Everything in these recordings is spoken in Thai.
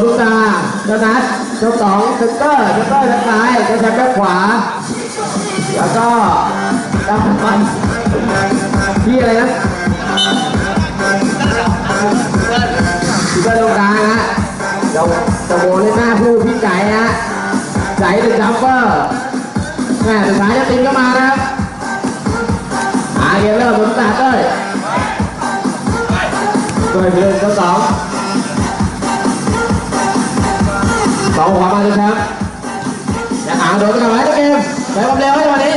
ลูกตาเจ้านัทเจ้าสองเซนเตอร์เซนเตอร์ด้านซ้ายเจ้าแชมป์ด้านขวา แล้วก็เจ้ามันพี่อะไรนะพี่ก็ตรงกลางฮะเจ้าเจ้าโบในหน้าผู้พี่ไก่ฮะไก่เป็นจัมเปอร์แม่สุดท้ายจะตินก็มานะครับหาเกมเลอริ่มบนตาเต้ยตัวเพื่อนก็สอง สองขวามาเลยครับจะหาโดนกันไหมตัวเกมไปความเร็วให้วันนี้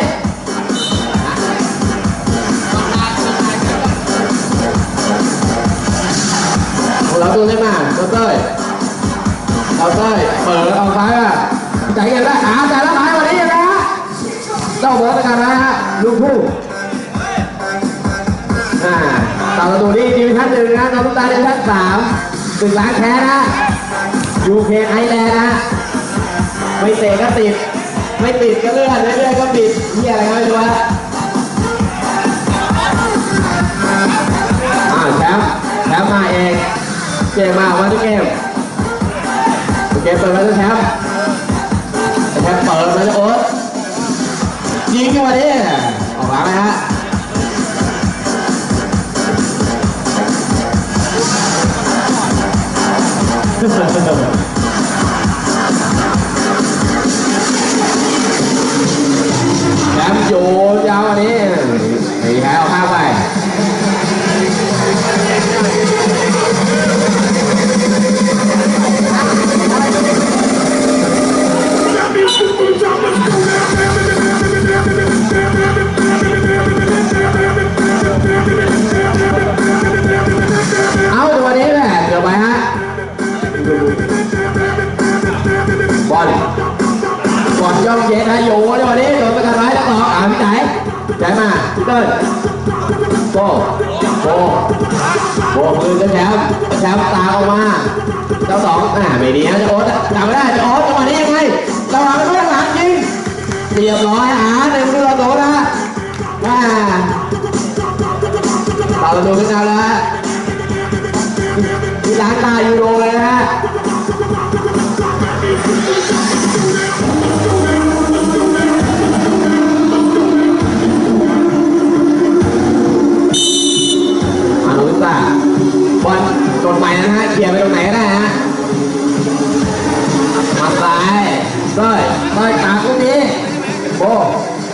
เราดูได้มาตัวเต้ยเราเต้ยเปิดเอาซ้ายอะใจเย็นแล้วหาแต่ละหมายวันนี้ยังไงฮะเจ้าเบิร์กันนะฮะลูกผู้อ่าต่อประตูนี้ดิวิชั่นหนึ่งนะน้องตุ๊กตาดิวิชั่นสามตึกล้างแค้นนะ ยูเคไอแลนด์นะไม่เตะก็ติด ไม่ติดก็เลื่อนเลื่อนก็ปิดที่อะไรก็ไม่รู้ฮะอ้าวแชมป์แชมป์มาเองเกมมาวันทุกเกมเกมเปิดมาทุกแชมป์แชมป์เปิดมาจะโอ๊ตยิงขึ้นมาดิออกหลังนะฮะ Gracias. แชมป์ตามออกมา เจ้าสองอ่าไม่ดีนะเจ้าโอ๊ตจำไม่ได้เจ้าโอ๊ตจังหวะนี้ยังไงระวังด้วยหลังยิงเรียบร้อยหาหนึ่งตัวโตนะว่าตาเระตูขึ้นมาแล้วฮะที่ล้างตายูโรเลยนะฮะ นะฮะเคลียไปตรงไหนก็ได้ฮะมาซ้ายเต้ยเต้ยตามตรงนี้โบ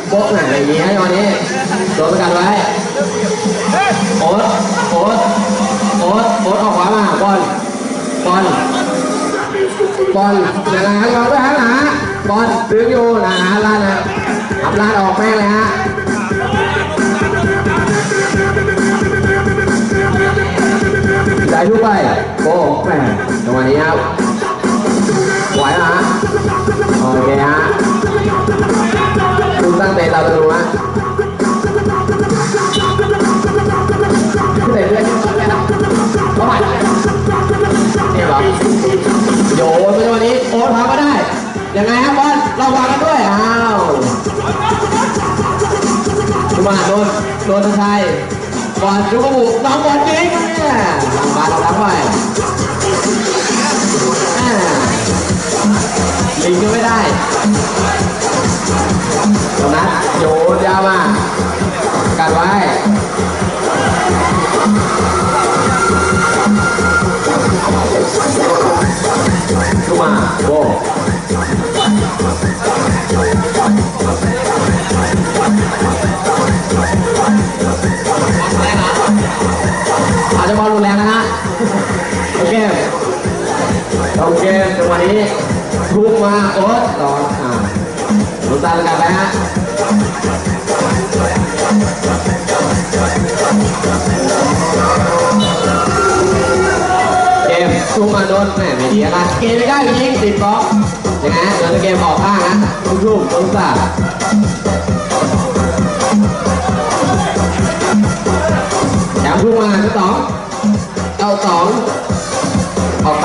โบหนักอะไรอย่างเงี้ยตอนนี้โดนประกันไว้โอ๊ตโอ๊ตโอ๊ตโอ๊ตออกขวามาบอลบอลบอลนะฮะลองด้วยฮะนะบอลดึงอยู่นะฮะลานนะอับลานออกแม่งเลยฮะได้ทุกไป นี้ครับไหวเหรอฮะโอเคฮะคุณตั้งใจตามประตูฮะเตะเพื่อนเข้าไปเนี่ยเหรอโยนไปจังหวะนี้โอ๊ตพาก็ได้ยังไงครับอลระวังกันด้วยอ้าวทุกมาโดนโดนทางไทยบอลจุกบุกน้องบอล โอเคจังหวะนี้ทุกมาโอ๊ตรอนอ่าลุ้นตามกันไปฮะเกมทุกมาโดนแม่ไม่ดีนะเกมไม่ได้ยิงติดบล็อกยังไงฮะเดี๋ยวเกมออกข้างนะทุกทุกลุ้นตาแถมทุกมาเจ้าสอง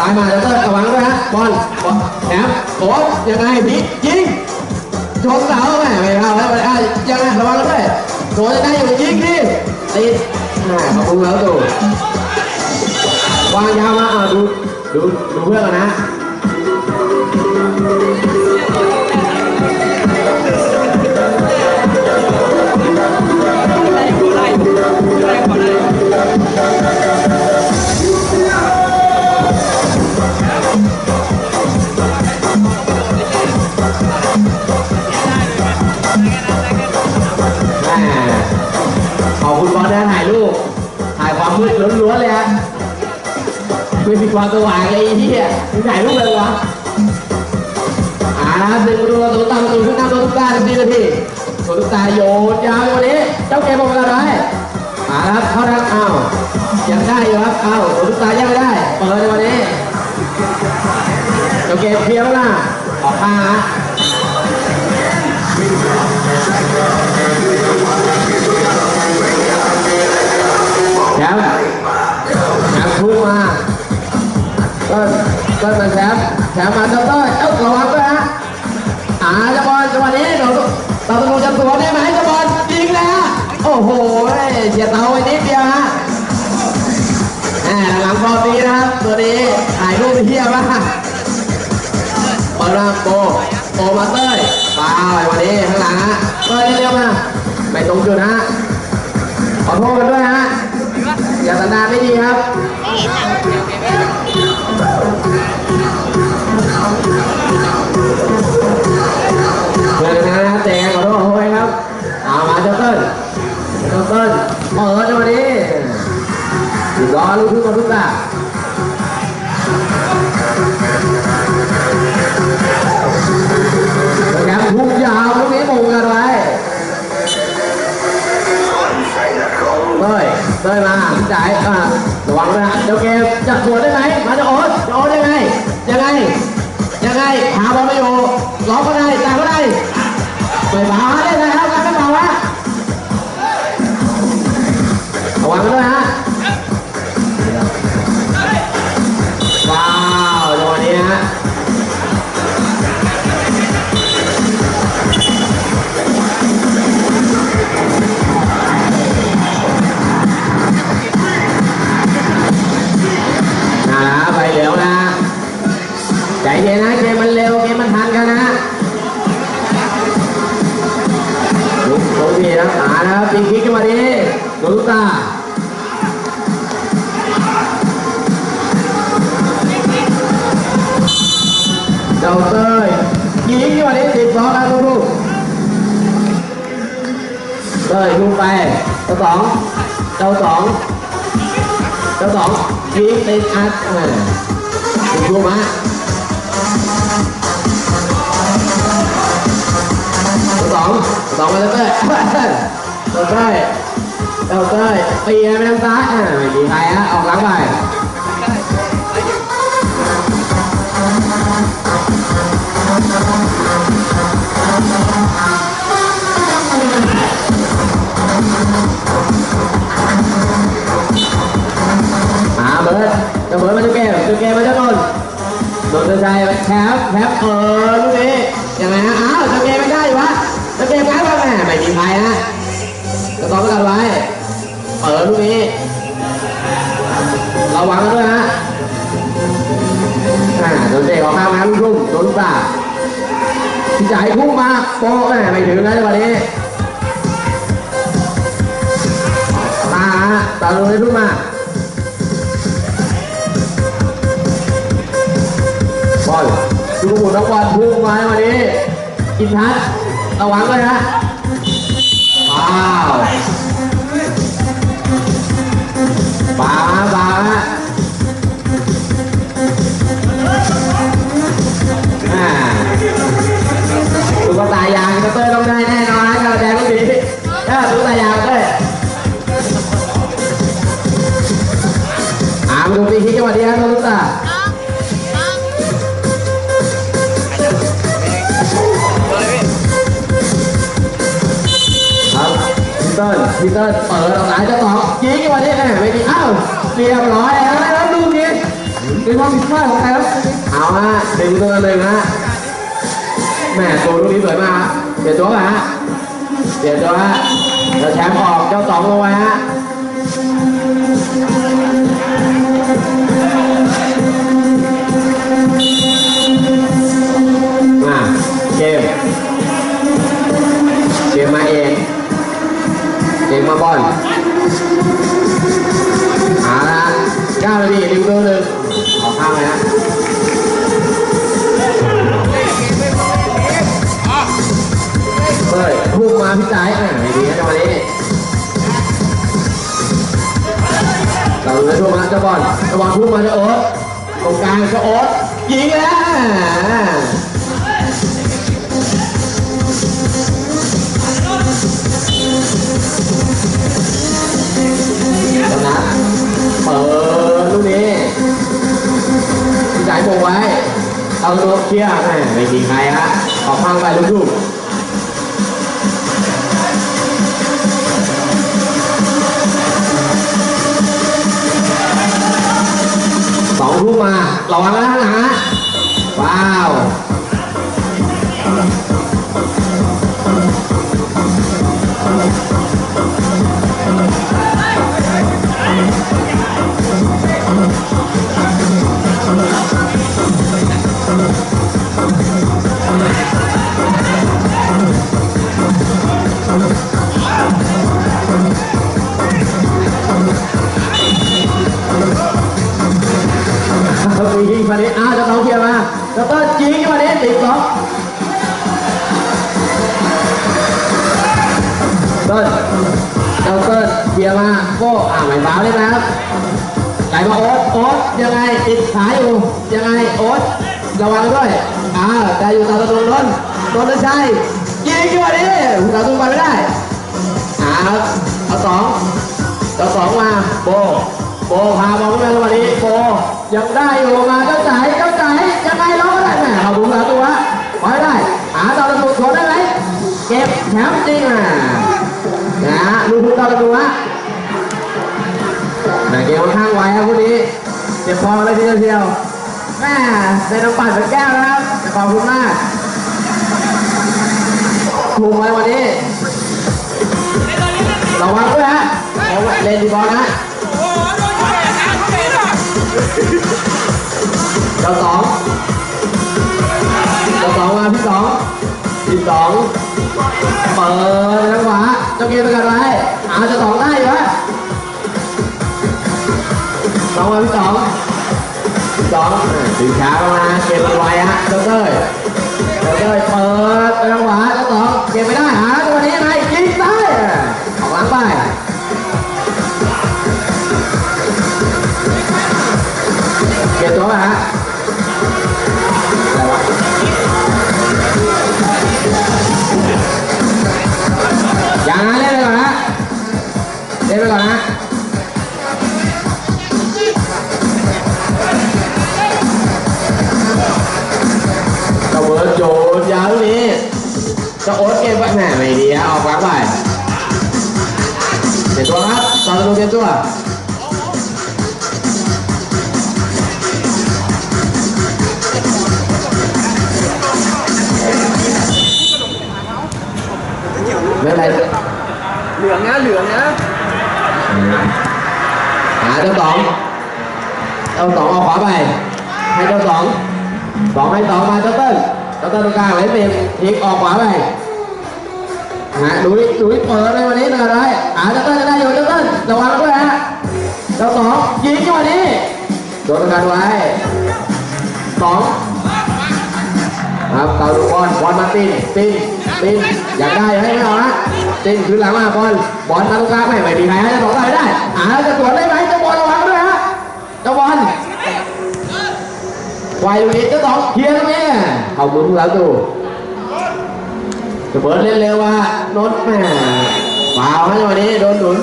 ายมาแล้วเตอร์ระวังด้วยฮะบอลบอลแถมโอ้ยังไงพียิงชนเสาแม่ไม่เอาแล้วอะยังไงระวังด้วยโดนจะได้อยู่ยิงดิติดแม่ขอบคุณแล้วตูวางยาวมาอะดูดูดูเพื่อนกันนะ ความสว่างเลยไอ้เฮียมึงถ่ายรูปเลยวะอ่าเป็นรัวตัวตามประตูขึ้นนำตัวทุกตาดีเลยพี่ตัวทุกตาโยนยาววันนี้เจ้าแกบอกกันไรอ่าครับเข้าทางอ้าวยังได้อยู่ครับเอาตัวทุกตายังไม่ได้เปิดในวันนี้เจ้าแกเพี้ยร์แล้วนะออกข้า ต้นมาแชมป์แชมป์มาเจ้าต้นเอ้าระวังด้วยฮะอ่าเจ้าบอลจังหวะนี้เราเราต้องจับตัวได้ไหมเจ้าบอลยิงแล้วโอ้โหเฉียดเตาไปนิดเดียวฮะแหมหลังฟอร์ปีนะครับตัวนี้ถ่ายรูปเทียวมากเปิดมาโปโปมาเต้ยฟาวไอ้วันนี้ข้างหลังฮะเต้ยเร็วมาไม่ตรงจุดฮะขอโทษกันด้วยฮะอย่าสันดานไม่ดีครับ เพื่อนนะเตะขอโทษขอโทษครับเอามาเจ้าเติ้ลเจ้าเติ้ลเปิดจังหวะนี้ถูกล้อลูกทุ่งมาทุกตาแกมพุ่งยาวลูกนี้มงกันไว้เต้ยเต้ยมาจ่ายอ่าระวังด้วยนะเดี๋ยวเกมจะสวนได้ไหมมาจะโอ๊ตจะโอ๊ตยังไงยังไง ได้หาบอลไม่อยู่ล็อกก็ได้จ่ายก็ได้ไม่บาได้ไงครับาร ยิงติดอัดเออดูมาสองสองมาเต้ยเต้ยเต้ยเต้ยเต้ยปีไปทางซ้ายอะไม่ดีใครฮะออกหลังไป หาเบิร์ดจะเบิร์ดมาจะเกมจะเกมมาจะนนโดนใจแคปแคปเออลูกนี้ยังไงฮะอ้าวจะเกมไม่ได้วะจะเกมง้างมาแม่ไม่มีใครนะจะต้องกันไว้เปิดลูกนี้ระวังด้วยฮะโดนเตะออกข้างมาลูกทุ่งโดนลูกตาพี่จ่ายพุ่งมาโป๊ะแม่ไม่ถึงนะจังหวะนี้ตาฮะตาลงเลยทุ่งมา ดูหมุนนักบอลพุ่งมาวันนี้ อินทัศน์ระวังด้วยนะว้าวปาปาฮะอ่าตุ๊กตายางกระเต้ยต้องได้แน่นอนนะกระแดงลูกนี้เออตุ๊กตายางเลยอ่ามาดูปีคิกจังหวะนี้ครับตุ๊กตา พีเตอร์เปิดออกสายเจ้าของยิงวันนี้แหมไม่ดีอ้าวเรียบร้อยแล้วนะครับลูกนี้เป็นความผิดพลาดของใครครับเอาฮะหนึ่งตัวหนึ่งฮะแหม่ตัวลูกนี้สวยมากฮะเปลี่ยนตัวฮะเปลี่ยนตัวฮะเดี๋ยวแชมป์ออกเจ้าสองลงไว้ฮะ เร็วเลยขอข้างเลยนะเฮ้ยพุ่มาพี่จายอะไอ้ดีนะจันวะนี้เราเหลือช่วงมาจะบอลระวังพุ่มาจะโอ๊ตตรงกลางจะโอ๊ตยิงแล้วชนะ เปิดลูกนี้พี่จ๋ายโมงไว้เอาตัวเคลียร์แม่ไม่มีใครฮะออกข้างไปลูกๆสองลูกมาระวังนะนะฮะว้าว อ่าแต่อยู่ตามประตูนนท์นนทชัยยิงมานี้ผู้ต่อสู้ไปไม่ได้อ่าเอาสองเอาสองมาโบโบพาบอลขึ้นมาวันนี้โบยังได้อยู่มาเจ้าจ่ายเจ้าจ่ายยังไงเราก็ได้แหมเอาบุญสาตัวไว้ได้หาตอนประตูโถได้ไหมเก็บแชมป์จริงอะนะดูทุกตอนประตูฮะแต่เกมค่อนข้างไวครับคู่นี้เจ็บคอเลยทีเดียวแม่ในน้ำปั่นเป็นแก้วนะครับ ขอบคุณมากถูกไหมวันนี้ ระวังด้วยฮะเอาเล่นดีบอลนะเจ้าสองเจ้าสองมาพี่สองพี่สองเปิดจังหวะเจ้าเกียร์ประไว้อาเจ้าสองได้อยู่ฮะสองมาพี่สอง สองดึงขาเข้ามาเก็บไว้ฮะเจ้าเต้ยเจ้าเต้ยเปิดจังหวะเจ้าสองเก็บไม่ได้หาตัวนี้ยังไงยิงได้ออกหลังไปเก็บตัวมาฮะอย่างนั้นเล่นไปก่อนนะเล่นไปก่อนนะ ยนยาวลูกนี้เจ้าโอ๊ตเกมไปแหมไม่ดีฮะออกหลังไปเปลี่ยนตัวครับตอนดูเปลี่ยนตัวไม่เป็นไรเหลืองนะเหลืองนะหาเจ้าสองเจ้าสองเอาขวาไป ให้เจ้าสองสองให้สองมาเจ้าเติ้ล เจ้าเติ้ลตรงกลางไว้เป็นพลิกออกขวาไปหาดูดิดูดิเปิดในวันนี้หน่อยไรหาเจ้าเติ้ลจะได้อยู่เจ้าเติ้ลระวังด้วยฮะเจ้าสองยิงจังหวะนี้โดนกันไว้สองครับเต่าดูบอลบอลมาตินตินตินอยากได้ให้ไม่เอาฮะตินคือหลังมาบอลบอลมาตรงกลางไม่ไม่มีใครให้จ้าสองได้ไม่ได้หาจะสวนได้ไหมเจ้าบอลระวังด้วยฮะเจ้าบอล ไวตรงนี้เจ้าสองเคลียร์ตรงนี้เอามือผู้รับดูจะเปิดเล่นเร็วว่านนแม่ฟาวนะจังหวะนี้โดนหนุน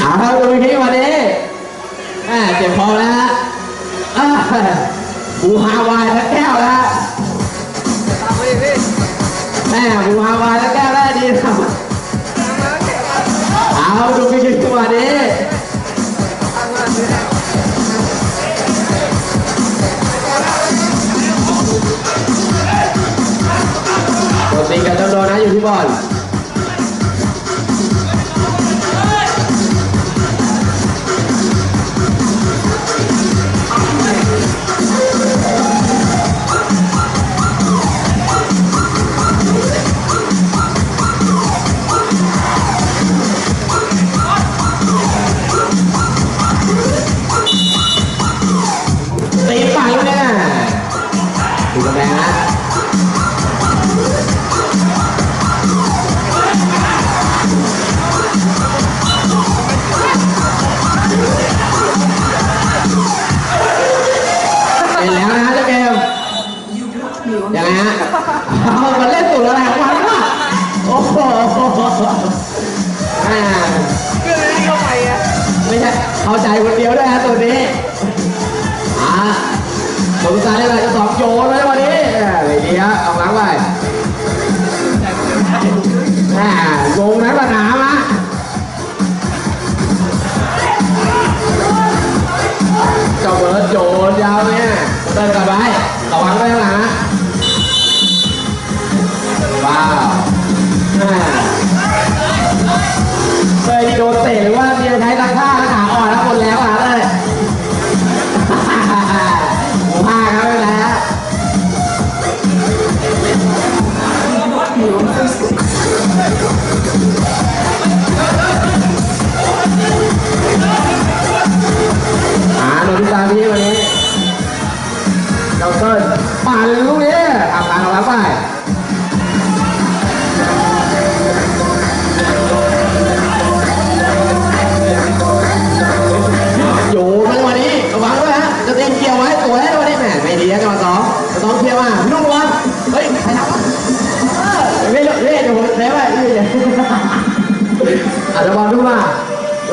เอาครับดูทีวันนี้แม่เจ็บคอแล้วฮะบูฮาวายทั้งแก้วแล้วแม่บูฮาวายทั้ง เอาดูพี่คิดจัง ใจค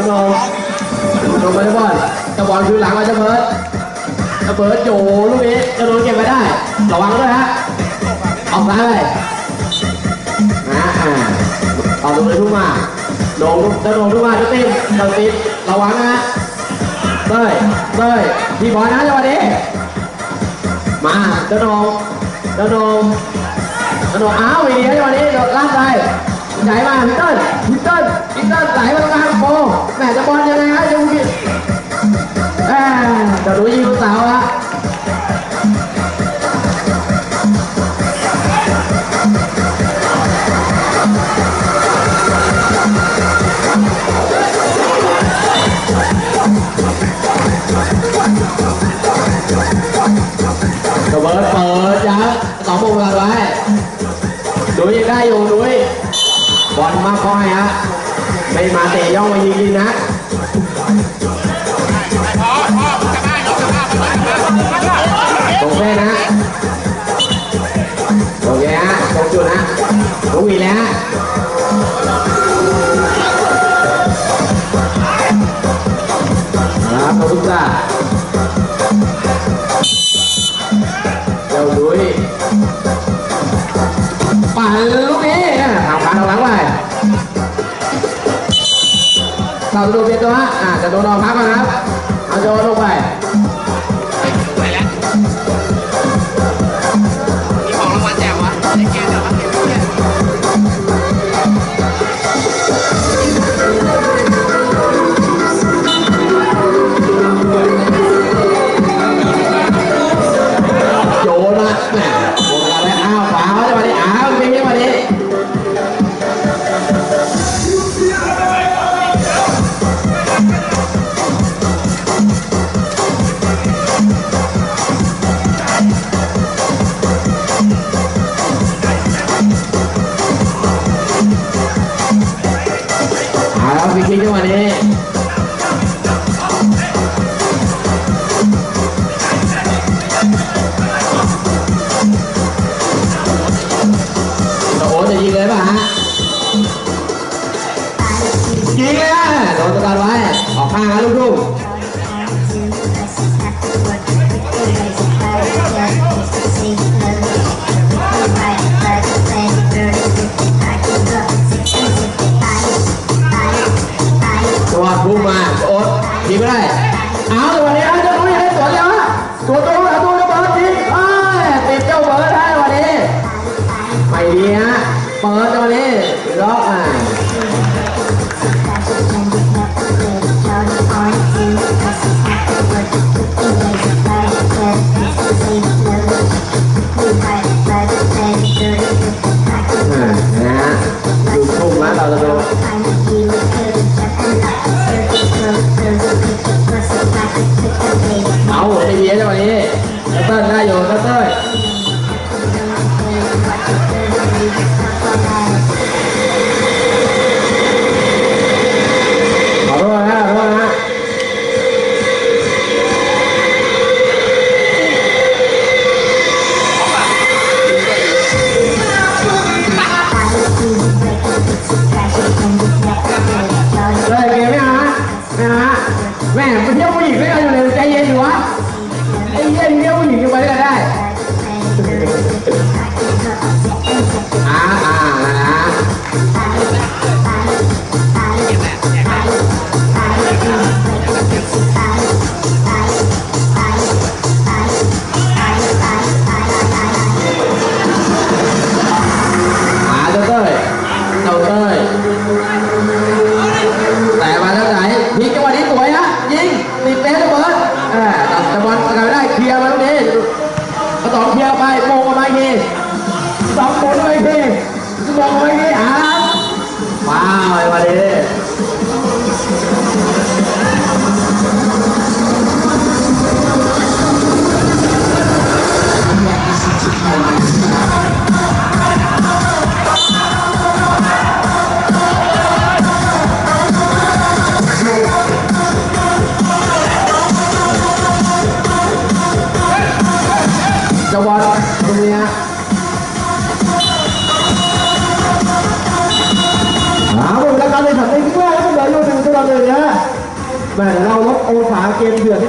จะลงลงไปบอลจะบอลคือหลังมาจะเบิร์ดจะเบิร์ดอยู่ลูกนี้จะโดนเก็บไว้ได้ ระวังด้วยฮะออกซ้ายไปนะอ่าต่อลงเลยทุกมาลงจะลงทุกมาจะตีจะตีระวังนะฮะเต้ยเต้ยพี่บอลนะจังหวะนี้มาจ้าโหนจ้าโหนจ้าโหนอ้าวอีกทีจังหวะนี้ลากไปใหญ่มาพี่เติ้ล พี่เติ้ลพี่เติ้ลไหลมาตรงกลางโบแหม่จะบอลยังไงฮะยังพี่แหม่เจะดูยิงลูสาวฮะกระเบิดเปิดยับสองโมุมกันไว้ดูยังได้อยู่ดุยบอลมาคอยฮะ ไม่มาเตะย่องมายิงยิงนะตรงเส้นนะโอเคฮะตรงจุดนะตรงวีแล้วฮะเอาละครับขอบคุณจ้าเจ้าดุย สาวดูเปลี่ยนตัวฮะอ่าจะโดนรองพักก่อนครับ เอาโยนลงไป เอ เชียวไปโบกไปทีสองหมุนไปทีสองไปทีหาว้าวยมานี้ แม่เราลดองศาเกมเดือด